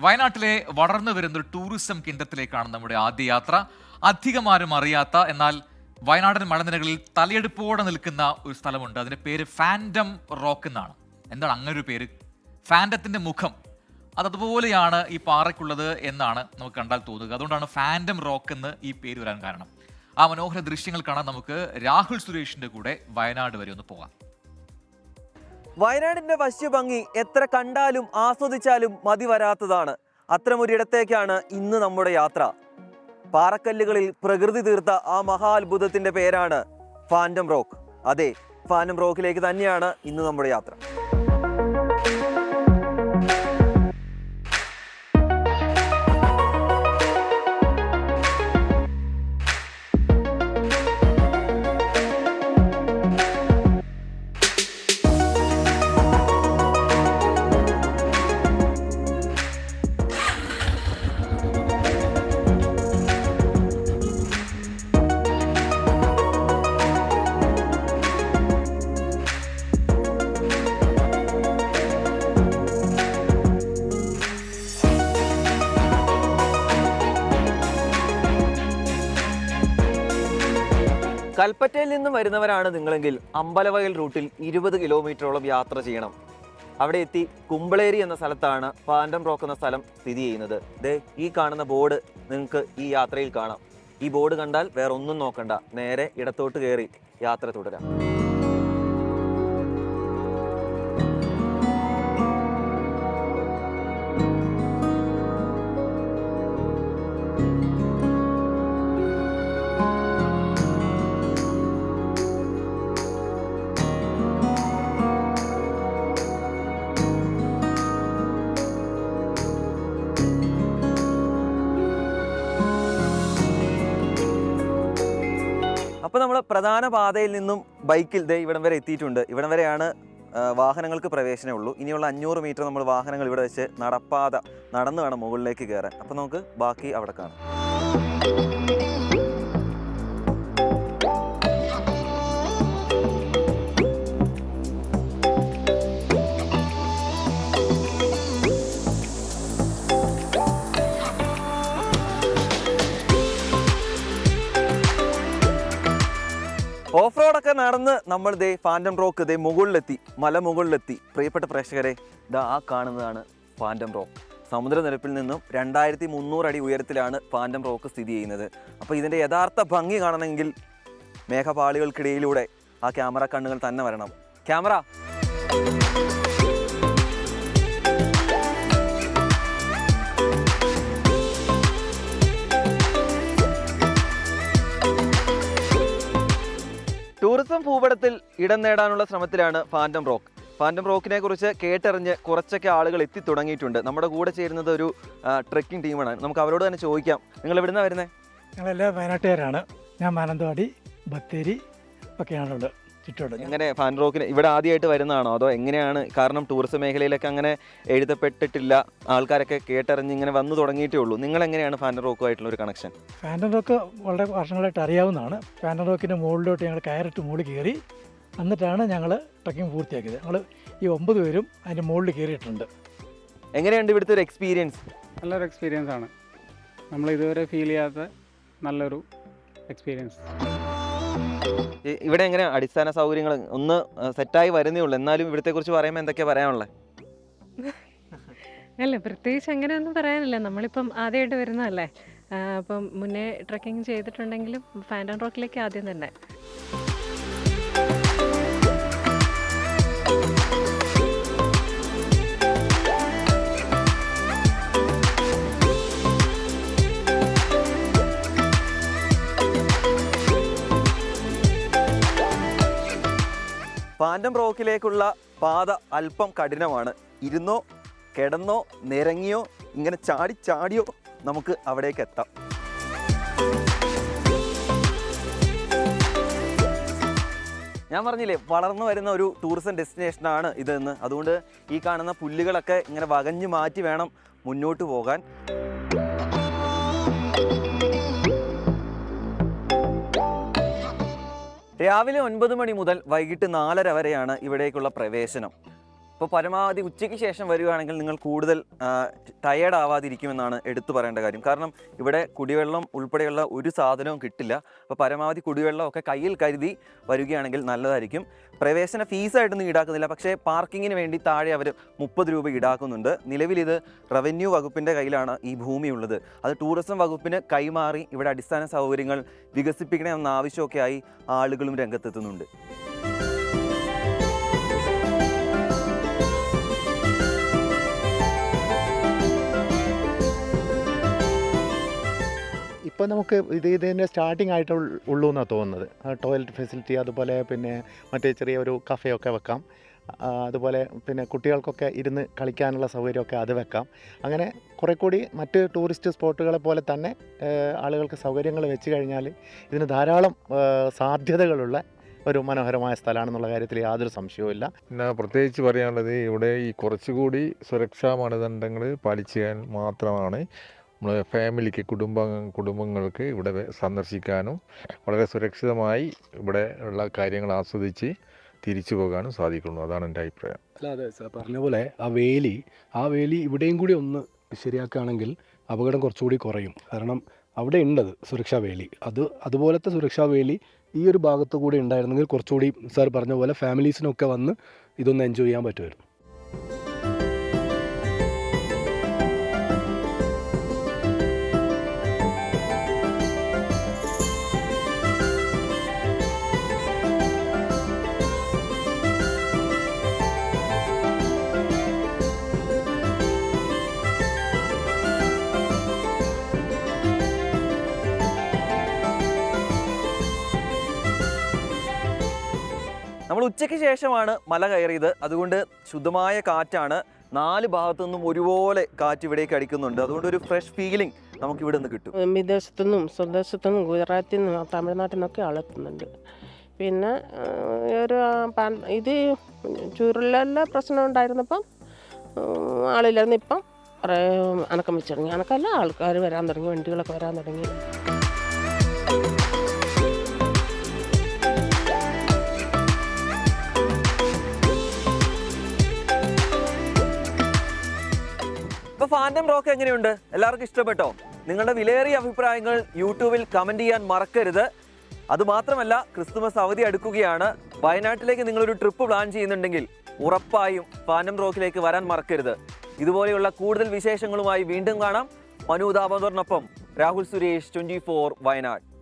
വയനാട്ടിലെ വളർന്നു വരുന്ന ടൂറിസം കേന്ദ്രത്തിലേക്കാണ് നമ്മുടെ ആദ്യ യാത്ര. അധികമാരും അറിയാത്ത എന്നാൽ വയനാടൻ മലനിരകളിൽ തലയെടുപ്പോടെ നിൽക്കുന്ന ഒരു സ്ഥലമുണ്ട്. അതിന്റെ പേര് ഫാൻഡം റോക്ക് എന്നാണ്. എന്താണ് അങ്ങനെ ഒരു പേര്? ഫാൻഡത്തിന്റെ മുഖം. അതതുപോലെയാണ് ഈ പാറയ്ക്കുള്ളത് എന്നാണ് നമുക്ക് കണ്ടാൽ തോന്നുക. അതുകൊണ്ടാണ് ഫാൻഡം റോക്ക് എന്ന് ഈ പേര് വരാൻ കാരണം. ആ മനോഹര ദൃശ്യങ്ങൾ കാണാൻ നമുക്ക് രാഹുൽ സുരേഷിന്റെ കൂടെ വയനാട് വരെ ഒന്ന് പോകാം. വയനാടിന്റെ വശ്യഭംഗി എത്ര കണ്ടാലും ആസ്വദിച്ചാലും മതി വരാത്തതാണ്. അത്തരമൊരിടത്തേക്കാണ് ഇന്ന് നമ്മുടെ യാത്ര. പാറക്കല്ലുകളിൽ പ്രകൃതി തീർത്ത ആ മഹാത്ഭുതത്തിന്റെ പേരാണ് ഫാൻഡം റോക്ക്. അതെ ഫാൻഡം റോക്കിലേക്ക് തന്നെയാണ് ഇന്ന് നമ്മുടെ യാത്ര. കൽപ്പറ്റയിൽ നിന്നും വരുന്നവരാണ് നിങ്ങളെങ്കിൽ അമ്പലവയൽ റൂട്ടിൽ ഇരുപത് കിലോമീറ്ററോളം യാത്ര ചെയ്യണം. അവിടെ എത്തി കുമ്പളേരി എന്ന സ്ഥലത്താണ് പാൻഡം റോക്ക് എന്ന സ്ഥലം സ്ഥിതി ചെയ്യുന്നത്. ദേ ഈ കാണുന്ന ബോർഡ് നിങ്ങൾക്ക് ഈ യാത്രയിൽ കാണാം. ഈ ബോർഡ് കണ്ടാൽ വേറെ ഒന്നും നോക്കണ്ട. നേരെ ഇടത്തോട്ട് കയറി യാത്ര തുടരാം. അപ്പോൾ നമ്മൾ പ്രധാന പാതയിൽ നിന്നും ബൈക്കിൽ ദേ ഇവിടം വരെ എത്തിയിട്ടുണ്ട്. ഇവിടം വരെയാണ് വാഹനങ്ങൾക്ക് വാഹനങ്ങൾക്ക് പ്രവേശനമുള്ളൂ ഇനിയുള്ള അഞ്ഞൂറ് മീറ്റർ നമ്മൾ വാഹനങ്ങൾ ഇവിടെ വെച്ച് നടപ്പാത നടന്നു വേണം മുകളിലേക്ക് കയറാൻ. അപ്പോൾ നമുക്ക് ബാക്കി അവിടെ കാണാം. ഓഫ് റോഡൊക്കെ നടന്ന് നമ്മൾ ദേ ഫാന്റം റോക്ക് ദേ മുകളിലെത്തി മല മുകളിലെത്തി. പ്രിയപ്പെട്ട പ്രേക്ഷകരെ ഇതാ ആ കാണുന്നതാണ് ഫാന്റം റോക്ക് സമുദ്രനിരപ്പിൽ നിന്നും രണ്ടായിരത്തി മുന്നൂറ് അടി ഉയരത്തിലാണ് ഫാന്റം റോക്ക് സ്ഥിതി ചെയ്യുന്നത്. അപ്പോൾ ഇതിന്റെ യഥാർത്ഥ ഭംഗി കാണണമെങ്കിൽ മേഘപാളികൾക്കിടയിലൂടെ ആ ക്യാമറ കണ്ണുകൾ തന്നെ വരണം. ക്യാമറ. ടൂറിസം ഭൂപടത്തിൽ ഇടം നേടാനുള്ള ശ്രമത്തിലാണ് ഫാന്റം റോക്ക് ഫാന്റം റോക്കിനെ കുറിച്ച് കേട്ടറിഞ്ഞ് കുറച്ചൊക്കെ ആളുകൾ എത്തി തുടങ്ങിയിട്ടുണ്ട്. നമ്മുടെ കൂടെ ചേരുന്നത് ഒരു ട്രെക്കിംഗ് ടീമാണ് നമുക്ക് അവരോട് തന്നെ ചോദിക്കാം. നിങ്ങൾ എവിടുന്നാണ് വരുന്നത് ഞങ്ങളെല്ലാം വയനാട്ടുകാരാണ്. ഞാൻ മാനന്തവാടി ബത്തേരി ഒക്കെയാണുള്ളത്. ചുറ്റോട് എങ്ങനെ ഫാൻ റോക്കിന് ഇവിടെ ആദ്യമായിട്ട് വരുന്നതാണോ? അതോ എങ്ങനെയാണ്? കാരണം ടൂറിസം മേഖലയിലൊക്കെ അങ്ങനെ എഴുതപ്പെട്ടിട്ടില്ല. ആൾക്കാരൊക്കെ കേട്ടറിഞ്ഞ് ഇങ്ങനെ വന്നു തുടങ്ങിയിട്ടേ ഉള്ളൂ. നിങ്ങൾ എങ്ങനെയാണ് ഫാൻ റോക്കുമായിട്ടുള്ള ഒരു കണക്ഷൻ ഫാൻ റോക്ക് വളരെ വർഷങ്ങളായിട്ട് അറിയാവുന്നതാണ്. ഫാൻ റോക്കിന്റെ മുകളിലോട്ട് ഞങ്ങൾ കയറിട്ട് മുകളിൽ കയറി. എന്നിട്ടാണ് ഞങ്ങൾ ട്രക്കിംഗ് പൂർത്തിയാക്കിയത്. ഞങ്ങൾ ഈ ഒമ്പത് പേരും അതിന്റെ മുകളിൽ കയറിയിട്ടുണ്ട്. എങ്ങനെയുണ്ട് ഇവിടുത്തെ ഒരു എക്സ്പീരിയൻസ് നല്ലൊരു എക്സ്പീരിയൻസ് ആണ്. നമ്മൾ ഇതുവരെ ഫീൽ ചെയ്യാത്ത നല്ലൊരു എക്സ്പീരിയൻസ് ഇവിടെ എങ്ങനെ അടിസ്ഥാന സൗകര്യങ്ങൾ ഒന്ന് സെറ്റായി വരുന്നേ ഉള്ളൂ. എന്നാലും ഇവിടത്തെ കുറിച്ച് പറയുമ്പോൾ എന്തൊക്കെയാ പറയാനുള്ളത് അല്ല പ്രത്യേകിച്ച് അങ്ങനെയൊന്നും പറയാനില്ല. നമ്മളിപ്പം ആദ്യമായിട്ട് വരുന്നതല്ലേ? അപ്പം മുന്നേ ട്രക്കിംഗ് ചെയ്തിട്ടുണ്ടെങ്കിലും ഫാൻഡൻ റോക്കിലേക്ക് ആദ്യം തന്നെ. ഫാന്റം റോക്കിലേക്കുള്ള പാത അല്പം കഠിനമാണ്. ഇരുന്നോ കിടന്നോ നിരങ്ങിയോ ഇങ്ങനെ ചാടി ചാടിയോ നമുക്ക് അവിടേക്ക് എത്താം. ഞാൻ പറഞ്ഞില്ലേ വളർന്നു വരുന്ന ഒരു ടൂറിസം ഡെസ്റ്റിനേഷനാണ് ഇതെന്ന്. അതുകൊണ്ട് ഈ കാണുന്ന പുല്ലുകളൊക്കെ ഇങ്ങനെ വകഞ്ഞു മാറ്റി വേണം മുന്നോട്ട് പോകാൻ. രാവിലെ ഒൻപത് മണി മുതൽ വൈകിട്ട് നാലര വരെയാണ് ഇവിടേക്കുള്ള പ്രവേശനം. അപ്പോൾ പരമാവധി ഉച്ചയ്ക്ക് ശേഷം വരികയാണെങ്കിൽ നിങ്ങൾ കൂടുതൽ ടയേർഡ് ആവാതിരിക്കുമെന്നാണ് എടുത്തു പറയേണ്ട കാര്യം. കാരണം ഇവിടെ കുടിവെള്ളം ഉൾപ്പെടെയുള്ള ഒരു സാധനവും കിട്ടില്ല. അപ്പോൾ പരമാവധി കുടിവെള്ളമൊക്കെ കയ്യിൽ കരുതി വരികയാണെങ്കിൽ നല്ലതായിരിക്കും. പ്രവേശന ഫീസായിട്ടൊന്നും ഈടാക്കുന്നില്ല. പക്ഷേ പാർക്കിങ്ങിന് വേണ്ടി താഴെ അവർ മുപ്പത് രൂപ ഈടാക്കുന്നുണ്ട്. നിലവിൽ ഇത് റവന്യൂ വകുപ്പിന്റെ കയ്യിലാണ് ഈ ഭൂമി ഉള്ളത്. അത് ടൂറിസം വകുപ്പിന് കൈമാറി ഇവിടെ അടിസ്ഥാന സൗകര്യങ്ങൾ വികസിപ്പിക്കണമെന്ന ആവശ്യമൊക്കെ ആളുകളും രംഗത്തെത്തുന്നുണ്ട്. ഇപ്പോൾ നമുക്ക് ഇത് ഇതിന്റെ സ്റ്റാർട്ടിംഗ് ആയിട്ട് ഉള്ളൂ എന്നാണ് തോന്നുന്നത്. ടോയ്ലറ്റ് ഫെസിലിറ്റി അതുപോലെ പിന്നെ മറ്റേ ചെറിയ ഒരു കഫേയൊക്കെ വെക്കാം. അതുപോലെ പിന്നെ കുട്ടികൾക്കൊക്കെ ഇരുന്ന് കളിക്കാനുള്ള സൗകര്യമൊക്കെ അത് വെക്കാം. അങ്ങനെ കുറേ കൂടി മറ്റ് ടൂറിസ്റ്റ് സ്പോട്ടുകളെ പോലെ തന്നെ ആളുകൾക്ക് സൗകര്യങ്ങൾ വെച്ച് കഴിഞ്ഞാൽ ഇതിന് ധാരാളം സാധ്യതകളുള്ള ഒരു മനോഹരമായ സ്ഥലമാണെന്നുള്ള കാര്യത്തിൽ യാതൊരു സംശയവുമില്ല പിന്നെ പ്രത്യേകിച്ച് പറയാനുള്ളത് ഇവിടെ ഈ കുറച്ചുകൂടി സുരക്ഷാ മാനദണ്ഡങ്ങൾ പാലിച്ചാൽ മാത്രമാണ് നമ്മൾ ഫാമിലിക്ക് കുടുംബ കുടുംബങ്ങൾക്ക് ഇവിടെ സന്ദർശിക്കാനും വളരെ സുരക്ഷിതമായി ഇവിടെ ഉള്ള കാര്യങ്ങൾ ആസ്വദിച്ച് തിരിച്ചു പോകാനും സാധിക്കുന്നു. അതാണ് എന്റെ അഭിപ്രായം. അല്ല അതെ സാർ പറഞ്ഞ പോലെ ആ വേലി ആ വേലി ഇവിടെയും കൂടി ഒന്ന് ശരിയാക്കുകയാണെങ്കിൽ അപകടം കുറച്ചുകൂടി കുറയും. കാരണം അവിടെ ഉണ്ടത് സുരക്ഷാ വേലി. അത് അതുപോലത്തെ സുരക്ഷാ വേലി ഈ ഒരു ഭാഗത്ത് കൂടി ഉണ്ടായിരുന്നെങ്കിൽ കുറച്ചുകൂടി സാർ പറഞ്ഞ പോലെ ഫാമിലീസിനൊക്കെ വന്ന് ഇതൊന്ന് എൻജോയ് ചെയ്യാൻ പറ്റുമായിരുന്നു. ഉച്ചയ്ക്ക് ശേഷമാണ് മല കയറിയത്. അതുകൊണ്ട് ശുദ്ധമായ കാറ്റാണ്. നാല് ഭാഗത്തു നിന്നും ഒരുപോലെ കാറ്റ് ഇവിടേക്ക് അടിക്കുന്നുണ്ട്. അതുകൊണ്ട് ഒരു ഫ്രഷ് ഫീലിംഗ് നമുക്ക് ഇവിടെ നിന്ന് കിട്ടും വിദേശത്തു നിന്നും സ്വദേശത്തു നിന്നും ഗുജറാത്തിൽ നിന്നും തമിഴ്നാട്ടിൽ നിന്നൊക്കെ ആളെത്തുന്നുണ്ട് പിന്നെ ഒരു ഇത് ചുരുളെല്ലാം പ്രശ്നം ഉണ്ടായിരുന്നപ്പം ആളില്ലായിരുന്നു ഇപ്പം കുറേ അനക്കം വെച്ച് തുടങ്ങി അനക്കല്ല ആൾക്കാർ വരാൻ തുടങ്ങി വണ്ടികളൊക്കെ വരാൻ തുടങ്ങി. ഇപ്പൊ ഫാൻഡം റോക്ക് എങ്ങനെയുണ്ട്? എല്ലാവർക്കും ഇഷ്ടപ്പെട്ടോ? നിങ്ങളുടെ വിലയേറിയ അഭിപ്രായങ്ങൾ യൂട്യൂബിൽ കമന്റ് ചെയ്യാൻ മറക്കരുത്. അതുമാത്രമല്ല ക്രിസ്തുമസ് അവധി അടുക്കുകയാണ്. വയനാട്ടിലേക്ക് നിങ്ങളൊരു ട്രിപ്പ് പ്ലാൻ ചെയ്യുന്നുണ്ടെങ്കിൽ ഉറപ്പായും ഫാൻഡം റോക്കിലേക്ക് വരാൻ മറക്കരുത്. ഇതുപോലെയുള്ള കൂടുതൽ വിശേഷങ്ങളുമായി വീണ്ടും കാണാം. മനു രാഹുൽ സുരേഷ് ട്വന്റി വയനാട്.